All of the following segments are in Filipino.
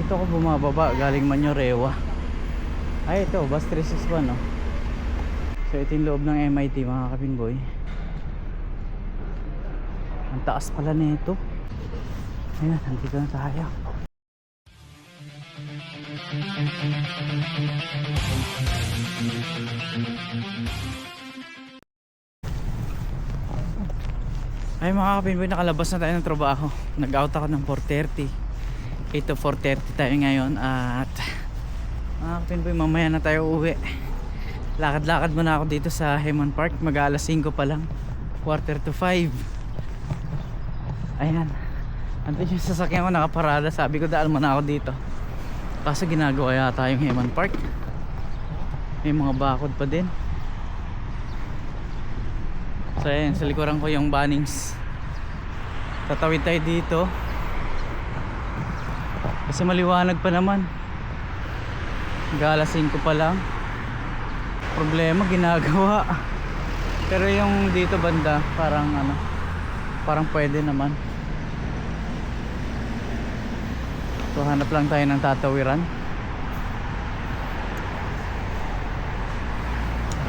dito ako bumababa galing Manyorewa. Ay ito bus 361 no so ito yung loob ng MIT mga kapinboy ang taas pala nito. Ayan nandito na tayo. Ay mga kapinboy nakalabas na tayo ng trabaho. Nag out ako ng 4.30 8 to 4.30 tayo ngayon at mga kapinboy mamaya na tayo uwi lakad-lakad muna ako dito sa Hemon Park. Mag alas 5 pa lang. Quarter to 5 ayan. Andun yung sasakyan ko nakaparada. Sabi ko daan muna ako dito. Kaso ginagawa yata yung Hemon Park. May mga bakod pa din. So ayan. Sa likuran ko yung Bunnings. Tatawid tayo dito kasi maliwanag pa naman. Galas 5 pa lang. Problema ginagawa. Pero yung dito banda parang ano parang pwede naman. So hanap lang tayo ng tatawiran.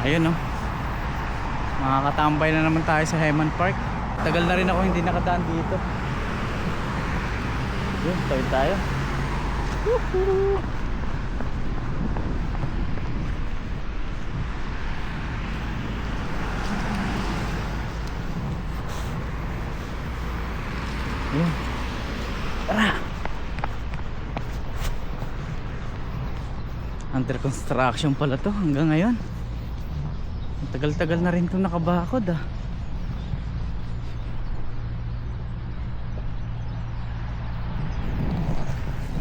Ayun no makakatambay na naman tayo sa Heman Park. Tagal na rin ako hindi nakadaan dito. Yun tawid tayo! Yun. Tara! Under construction pala to hanggang ngayon. Tagal-tagal na rin itong nakabakod ah.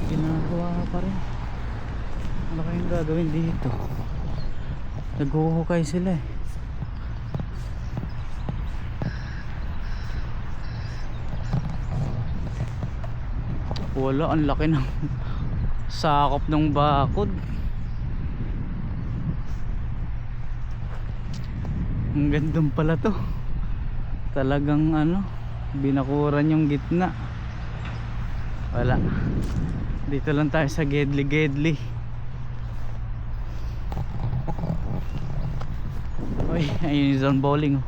Ginagawa pa rin. Ano kayong gagawin dito? Naghuhukay sila eh. Wala, ang laki ng sakop ng bakod. Ang gandang pala to. Talagang ano, binakuran yung gitna. Wala. Dito lang tayo sa Gedli Gedli. Uy, ayun yung zone bowling. oh.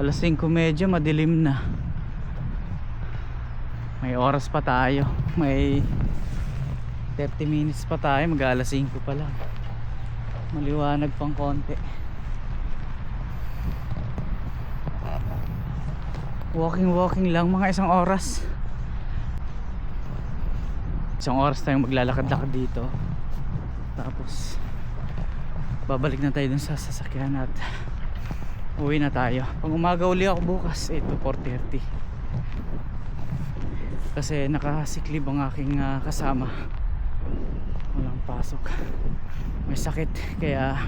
Alas 5.30 madilim na. May oras pa tayo. May 30 minutes pa tayo. Mag alas 5 pa lang. Maliwanag pang konti. Walking walking lang mga isang oras. Isang oras tayong maglalakad-lakad dito. Tapos babalik na tayo dun sa sasakyan at uwi na tayo. Pag umaga uli ako bukas, ito 4.30 kasi nakasiklib ang aking ah, kasama. Walang pasok. May sakit kaya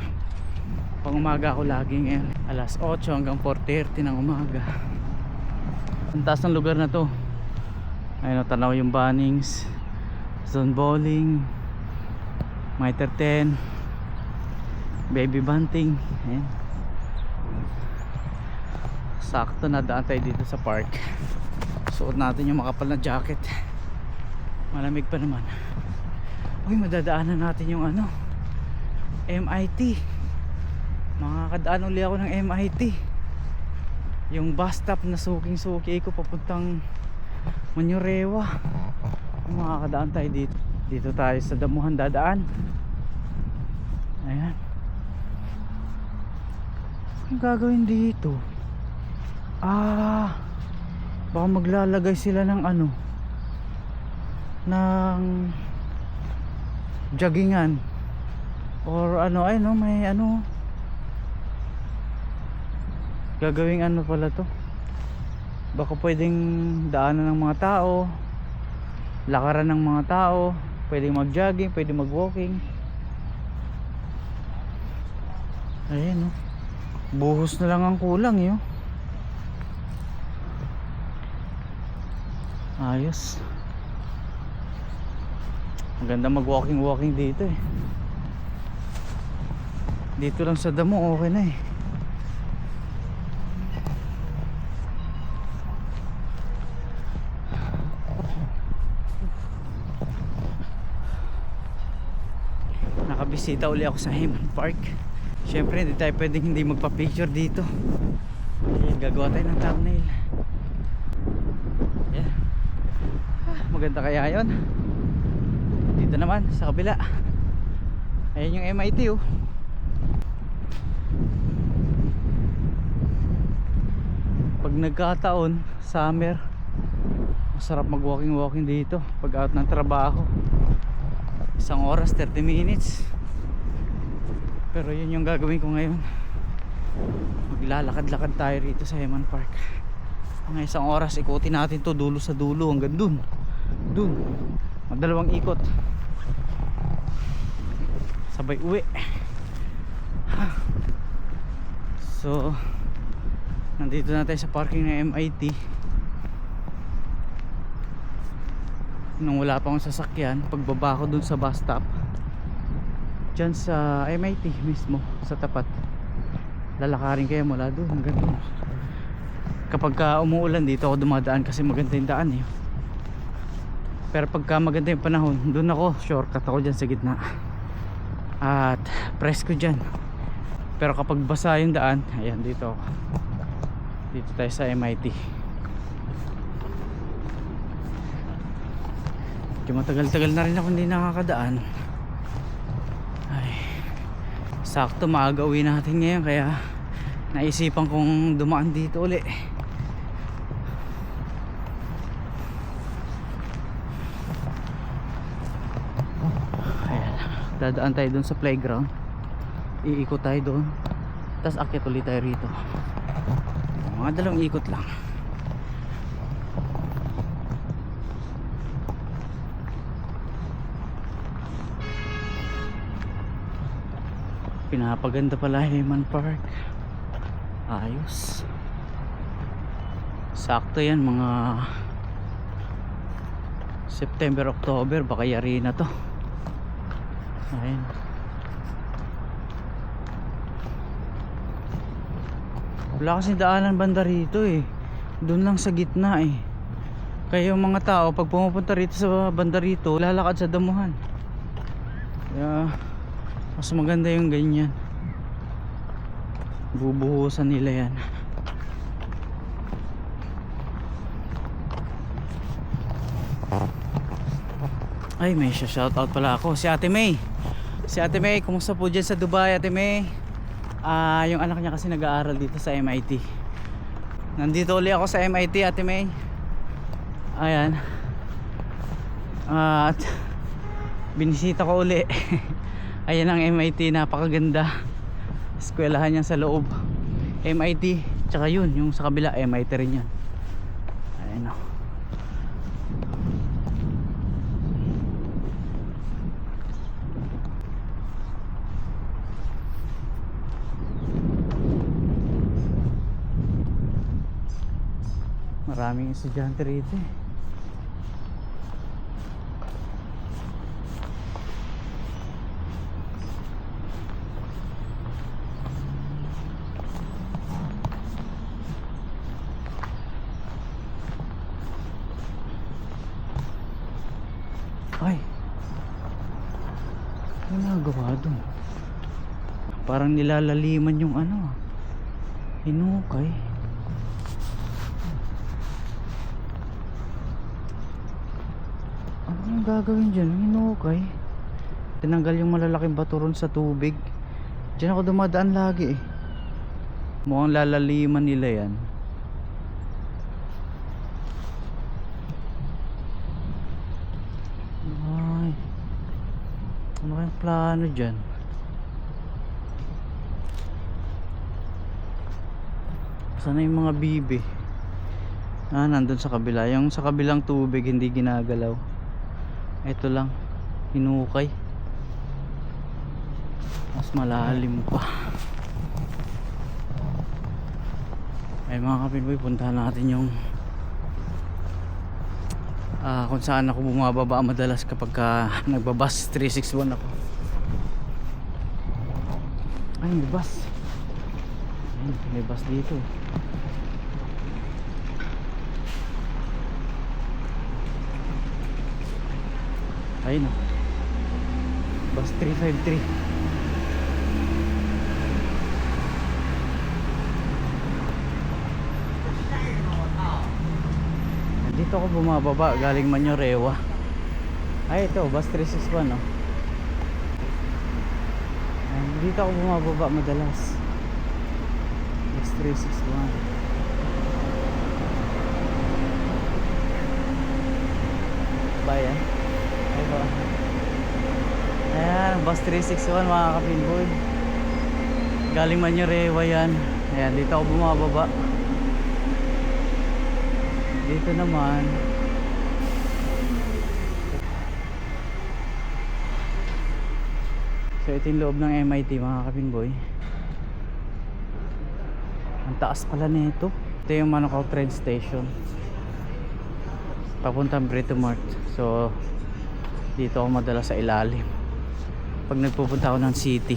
pang umaga ako laging eh, alas 8 hanggang 4.30 ng umaga. Ang taas ng lugar na to. Ayun tanaw yung Bunnings. Zone bowling. Mitre 10 baby bunting ayan sakto na daan dito sa park. Suot natin yung makapal na jacket. Malamig pa naman. Uy madadaanan natin yung ano MIT makakadaan uli ako ng MIT yung bus stop na suking suki ko papuntang Manyorewa. Makakadaan tayo dito. Dito tayo sa damuhan dadaan. Ayan ang gagawin dito? Ah baka maglalagay sila ng ano? Ng joggingan or ano ay no may ano? Gagawing ano pala to? Baka pwedeng daanan ng mga tao lakaran ng mga tao pwedeng mag jogging pwedeng mag walking ayan no buhos na lang ang kulang yun ayos. Maganda mag walking walking dito eh. Dito lang sa damo okay na eh. Nakabisita uli ako sa Heyman Park syempre hindi tayo pwedeng hindi magpa-picture dito. Ayan, gagawa tayo ng thumbnail. Yeah. ah, maganda kaya yon dito naman sa kabila. Ayan yung MIT oh. Pag nagkataon summer masarap mag walking walking dito. Pag out ng trabaho isang oras 30 minutes pero yun yung gagawin ko ngayon. Maglalakad-lakad tayo rito sa Heman Park. Mga isang oras ikutin natin to dulo sa dulo hanggang dun. Dun. Magdalawang ikot. Sabay uwi. So nandito na tayo sa parking ng MIT nung wala pa akong sasakyan pagbaba ko dun sa bus stop dyan sa MIT mismo sa tapat. Lalakarin kayo mula dun hanggang dun kapag ka umuulan dito ako dumadaan kasi maganda yung daan eh. Pero pagka maganda yung panahon dun ako shortcut ako dyan sa gitna. At press ko dyan pero kapag basa yung daan ayan dito ako. Dito tayo sa MIT Medyo matagal-tagal na rin ako hindi nakakadaan sakto maaga uwi natin ngayon kaya naisipan kong dumaan dito uli. Ayan. Dadaan tayo dun sa playground. Iikot tayo doon tapos akit ulit tayo rito. Mga dalawang ikot lang pinapaganda pala Heman Park. Ayos. Sakto yan mga September, October baka yari na to. Ayun wala kasi daanan banda rito eh. Doon lang sa gitna eh. Kaya yung mga tao pag pumupunta rito sa banda rito lalakad sa damuhan. Kaya mas maganda yung ganyan. Bubuhusan nila yan. Ay may shoutout pala ako. Si ate May. Si ate May kumusta po dyan sa Dubai ate May? Ah yung anak niya kasi nag-aaral dito sa MIT nandito ulit ako sa MIT ate May. Ayan. At binisita ko uli ayan ang MIT napakaganda. Eskwelahan niya sa loob. MIT tsaka yun yung sa kabila MIT rin yan. Ayan o maraming estudyante rito eh Ay. Ano nagawa doon? Parang nilalaliman yung ano. Hinukay. Ano yung gagawin dyan? Hinukay. Tinanggal yung malalaking bato ron sa tubig. Diyan ako dumadaan lagi eh. Mukhang lalaliman nila yan. Ay. Ano kayang plano dyan? Sana yung mga bibi? Ah, nandun sa kabila. Yung sa kabilang tubig hindi ginagalaw. Ito lang. Hinukay. Mas malalim pa. Ay mga kapinboy, puntahan natin yung ah, kung saan ako bumababa madalas kapag ka nagbabas 361 ako ay may bus Ayun, may bus dito ayun o Bus 353. Dito ako bumababa galing Manyorewa. Ay ito, bus 361 no. Dito ako bumababa madalas. Bus 361. Bayan. Ba? Ayan, bus 361 mga kapinboy. Galing man yung rewa yan. Ayan, dito ako bumababa. Dito naman. So ito yung loob ng MIT mga kapinboy. Ang taas pala nito. Ito yung Manukau train station. Papuntang Brito Mart. So dito ako madalas sa ilalim. Pag nagpupunta ako ng city.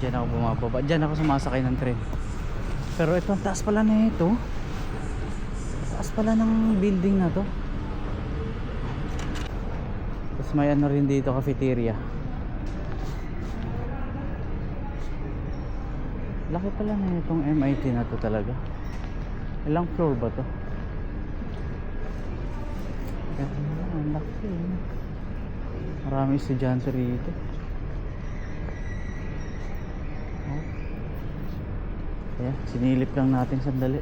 Diyan ako bumababa. Diyan ako sumasakay ng tren. Pero ito ang taas pala na ito. Taas pala ng building na to. Tapos may ano rin dito cafeteria. Laki pala na itong MIT na to talaga. Ilang floor ba to? Ganda, Maraming estudyante rito. Oh. Ayan, sinilip lang natin sandali.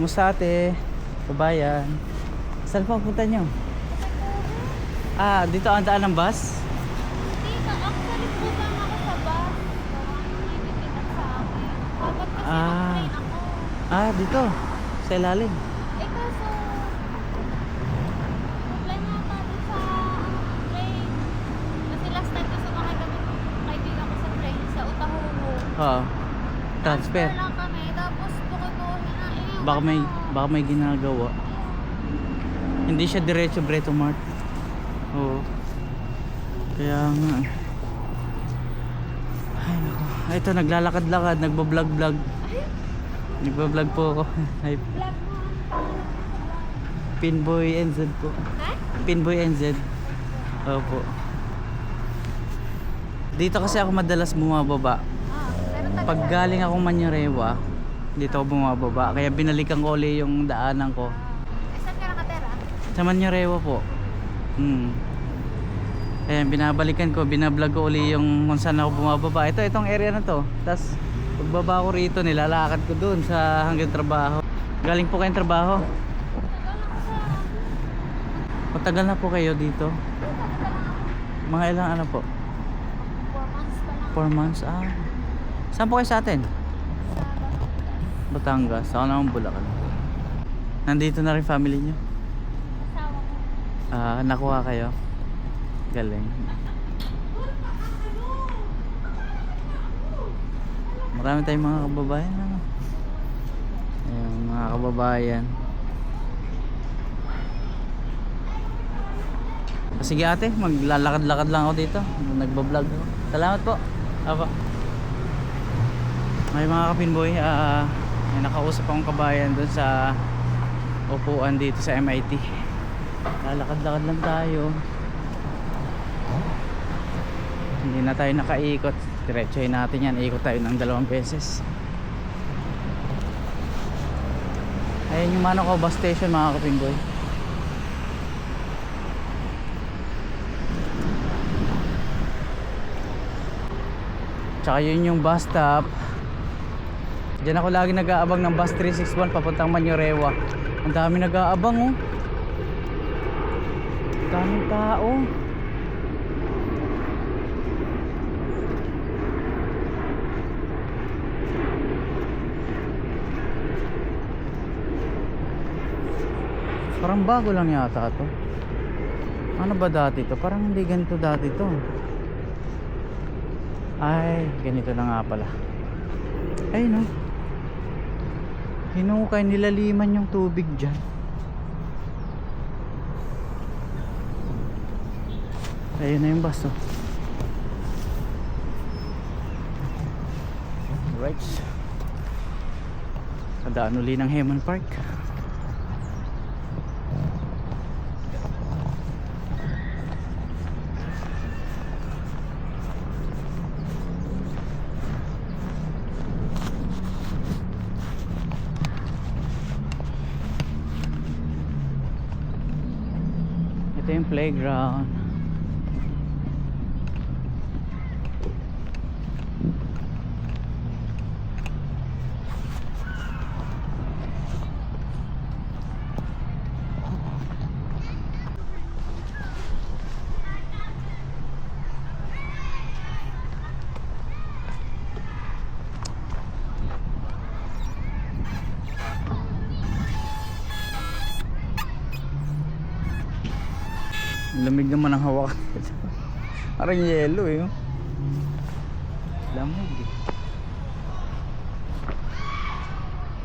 Kumusta ate? Kabayan. Saan pa punta nyo? Ah, dito ang daan ng bus? Dito, actually po lang ako sa bus. Naibibigat sa akin. Dapat kasi Ah. ako. Ah, dito. Sa ilalim. Eh kaso, problema pa dun sa ano, train. Kasi last time na sumakay kami ng kaibigan ko sa train sa Utahuhu. Oo. Transfer. lang kami, tapos bukoy-bukoy na eh. Baka may, baka may ginagawa. Hindi siya diretso Breto Mart. Oo. Kaya nga. Ay, naku. Ito, naglalakad-lakad, nagbablog-vlog. Nagbablog po ako. Ay, Vlog. Pinboy NZ po. Pinboy NZ. Opo. Dito kasi ako madalas bumababa. Ah, Pag galing akong Manyarewa, dito ako bumababa. Kaya binalikan ko ulit yung daanan ko. Eh, saan ka nakatera? Sa Manyarewa po. Hmm. Ayan, binabalikan ko, binablog ko uli yung kung saan ako bumababa. Ito, itong area na to. Tapos, pagbaba ko rito, nilalakad ko dun sa hanggang trabaho. Galing po kayong trabaho? Matagal na po kayo dito? Mga ilang ano po? 4 months pa lang 4 months? Ah. Saan po kayo sa atin? Batangas. Ako naman Bulacan. Nandito na rin family ko. Ah, nakuha kayo? Galing. Marami tayong mga kababayan ano? Ayan, mga kababayan. Ah, Sige ate, maglalakad-lakad lang ako dito. Nagbablog ako. Salamat po. Apa. May mga kapinboy, ah, may nakausap akong kabayan doon sa upuan dito sa MIT. Lalakad-lakad lang tayo. Hindi na tayo nakaikot. Diretsoy natin yan. Ikot tayo ng dalawang beses. Ayan yung Manukau bus station mga kapingboy. Tsaka yun yung bus stop. Diyan ako lagi nag-aabang ng bus 361 papuntang Manyorewa. Ang dami nag-aabang oh. Daming tao. Parang bago lang yata to. Ano ba dati to? Parang hindi ganito dati to. Ay, ganito na nga pala. Ay no. Hinukay nilaliman yung tubig dyan. Ayun na yung bus oh. Right. Kadaan uli ng Heman Park. Ito yung playground. Ang Lamig naman ang hawak. Parang yelo eh. oh. Lamig eh.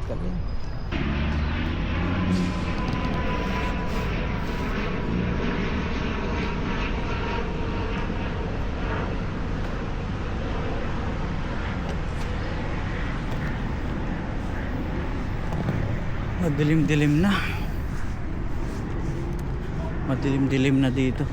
Galing. Madilim-dilim na. Madilim-dilim na dito.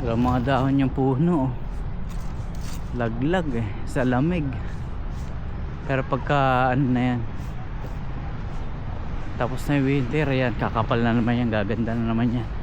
Wala mga dahon yung puno. oh laglag eh sa lamig. Pero pagka ano na yan. Tapos na yung winter yan kakapal na naman yan gaganda na naman yan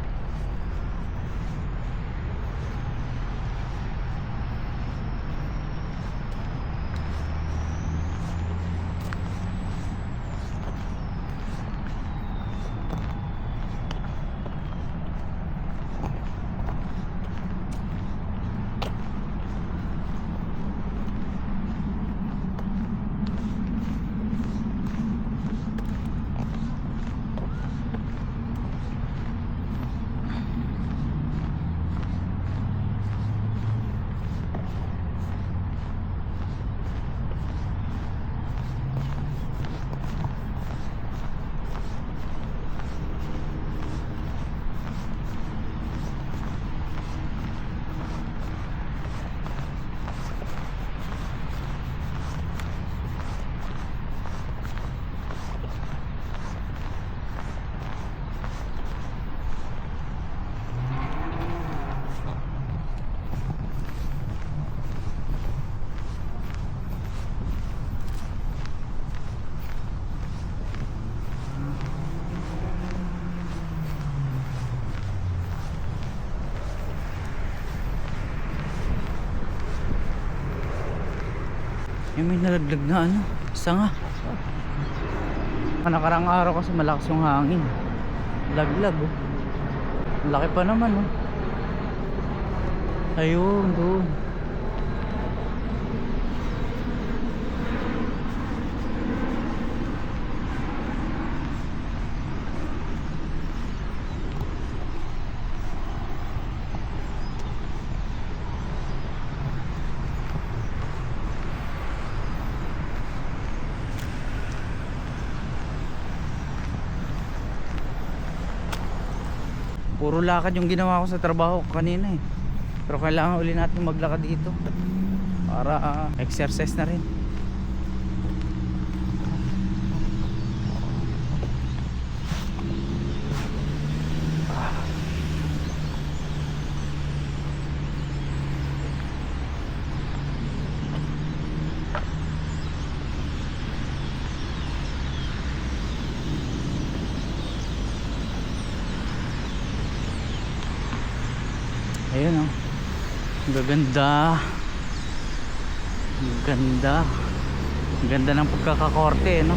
yung may nalaglag na ano sanga nakarang araw kasi malakas yung hangin. Laglag oh. Laki pa naman oh. Ayun doon Puro lakad yung ginawa ko sa trabaho kanina eh. Pero kailangan uli natin maglakad dito. Para ah, exercise na rin. ganda. Ganda. Ganda ng pagkakakorte no?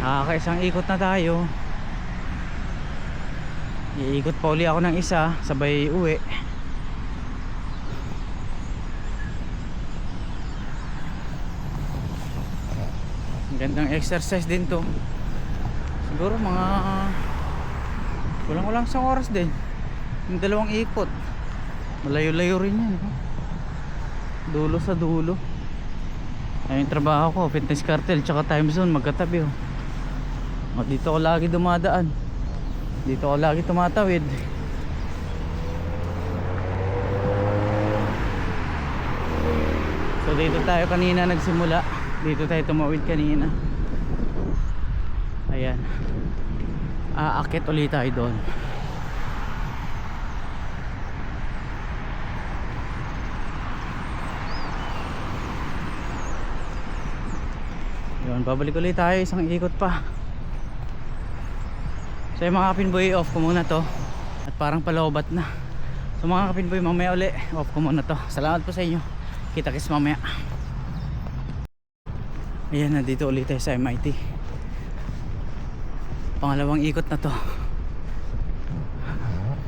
Nakakaisang ikot na tayo. Iikot pa uli ako ng isa sabay uwi. Gandang exercise din to. Siguro mga kulang kulang sa oras din. Yung dalawang ikot. Malayo-layo rin yan. Dulo sa dulo. Ayun yung trabaho ko, fitness cartel tsaka time zone magkatabi oh. O, dito ako lagi dumadaan. Dito ako lagi tumatawid. So dito tayo kanina nagsimula. Dito tayo tumawid kanina. Ayan. Aakit ulit tayo doon. Yun, babalik ulit tayo. Isang ikot pa. So yung mga kapinboy off ko muna to. At parang palobat na. So mga kapinboy mamaya uli Off ko muna to. Salamat po sa inyo. Kita kis mamaya. Ayan nandito ulit tayo sa MIT Pangalawang ikot na to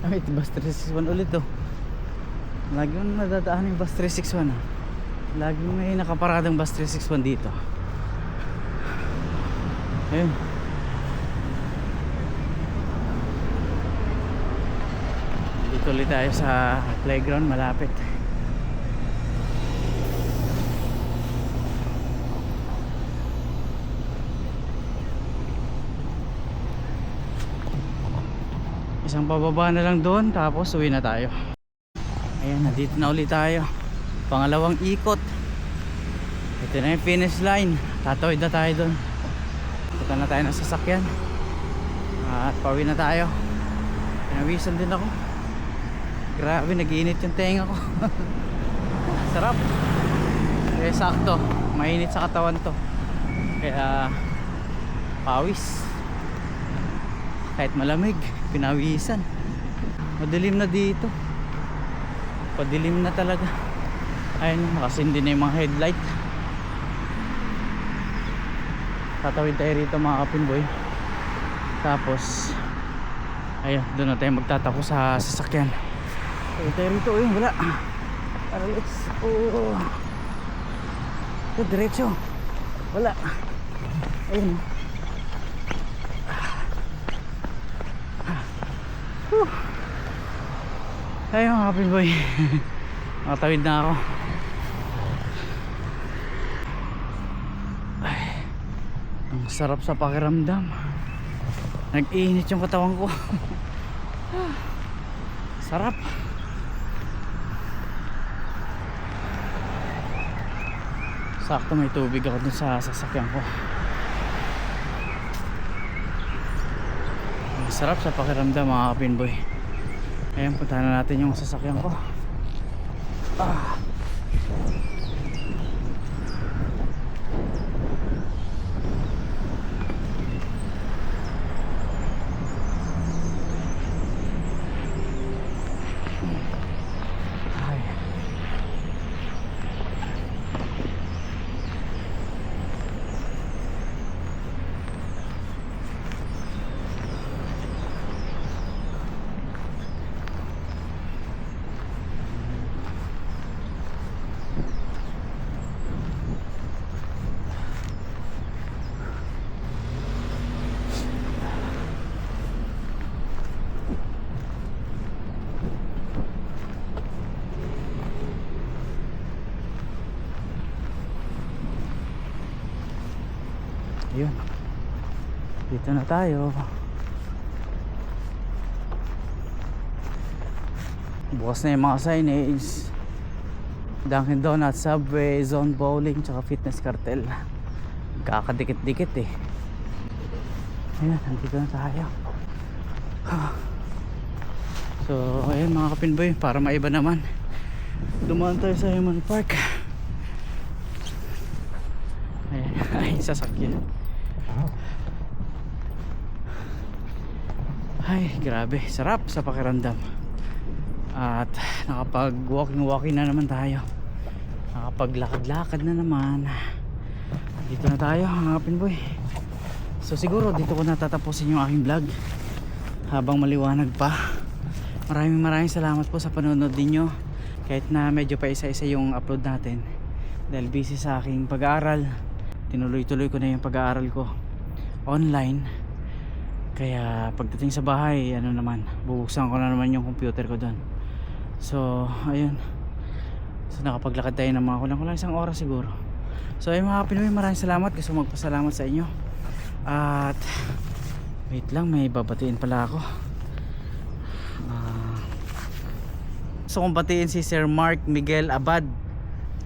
Ay bus 361 ulit to Lagi mo nadadaan yung bus 361 ah. Lagi may nakaparadang bus 361 dito Ayun Dito ulit tayo sa playground malapit. Isang pababa na lang doon tapos uwi na tayo. Ayan, nandito na ulit tayo. Pangalawang ikot. Ito na yung finish line. Tatawid na tayo doon. Punta na tayo ng sasakyan. At pauwi na tayo. Pinawisan din ako. Grabe, nagiinit yung tenga ko. Sarap. Kaya sakto. Mainit sa katawan to. Kaya pawis. Kahit malamig, pinawisan. Madilim na dito. Padilim na talaga. Ayun, nakasindi na yung mga headlight. Tatawid tayo rito mga kapinboy. Tapos, ayun, doon na tayo magtatapos sa sasakyan. Ayun tayo rito, ayun, wala. Paralis. Oh. Diretso. Wala. Ayun. Ayun, mga kapinboy. Makatawid na ako. Ay, ang sarap sa pakiramdam. Nag-iinit yung katawan ko. sarap. Sakto may tubig ako dun sa sasakyan ko. Ang sarap sa pakiramdam mga kapinboy. Ayan, puntahan na natin yung sasakyan ko. Ah. Ay. Yun. Dito na tayo. Bukas na yung mga signage. Dunkin Donuts, Subway, Zone Bowling, tsaka Fitness Cartel. Kakadikit-dikit eh. Ayan, nandito na tayo. So, ayun mga kapinboy, para maiba naman. Dumaan tayo sa Human Park. Ayan, ay, sasakyan. Ay, grabe. Sarap sa pakiramdam. At nakapag walking walking na naman tayo. Nakapaglakad-lakad na naman. Dito na tayo, mga pinboy. So So siguro dito ko natatapusin yung aking vlog habang maliwanag pa. Maraming maraming salamat po sa panonood ninyo. Kahit na medyo pa isa-isa yung upload natin. Dahil busy sa aking pag-aaral. Tinuloy-tuloy ko na yung pag-aaral ko online. Kaya pagdating sa bahay, ano naman, bubuksan ko na naman yung computer ko doon. So, ayun. So nakapaglakad tayo ng mga kulang-kulang isang oras siguro. So ayun mga Pinoy, maraming salamat. Gusto magpasalamat sa inyo. At wait lang, may babatiin pala ako. Ah, gusto kong batiin si Sir Mark Miguel Abad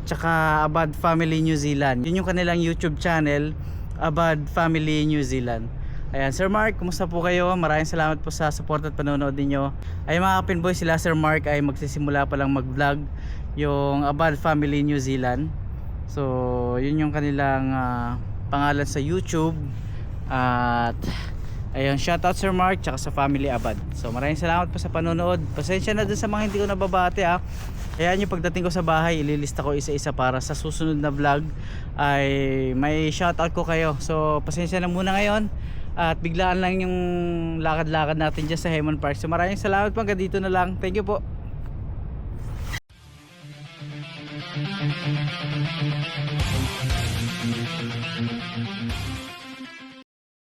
tsaka Abad Family New Zealand. Yun yung kanilang YouTube channel, Abad Family New Zealand. Ayan, Sir Mark, kumusta po kayo? Maraming salamat po sa support at panonood ninyo. Ay mga kapinboy, sila Sir Mark ay magsisimula pa lang mag-vlog yung Abad Family New Zealand. So, yun yung kanilang ah, pangalan sa YouTube. At ayun, shoutout Sir Mark tsaka sa Family Abad. So, maraming salamat po sa panonood. Pasensya na dun sa mga hindi ko nababate ah. Ayan yung pagdating ko sa bahay, ililista ko isa-isa para sa susunod na vlog ay may shoutout ko kayo. So, pasensya na muna ngayon. At biglaan lang yung lakad-lakad natin dyan sa Hemon Park. So, maraming salamat po. Hanggang dito na lang. Thank you po.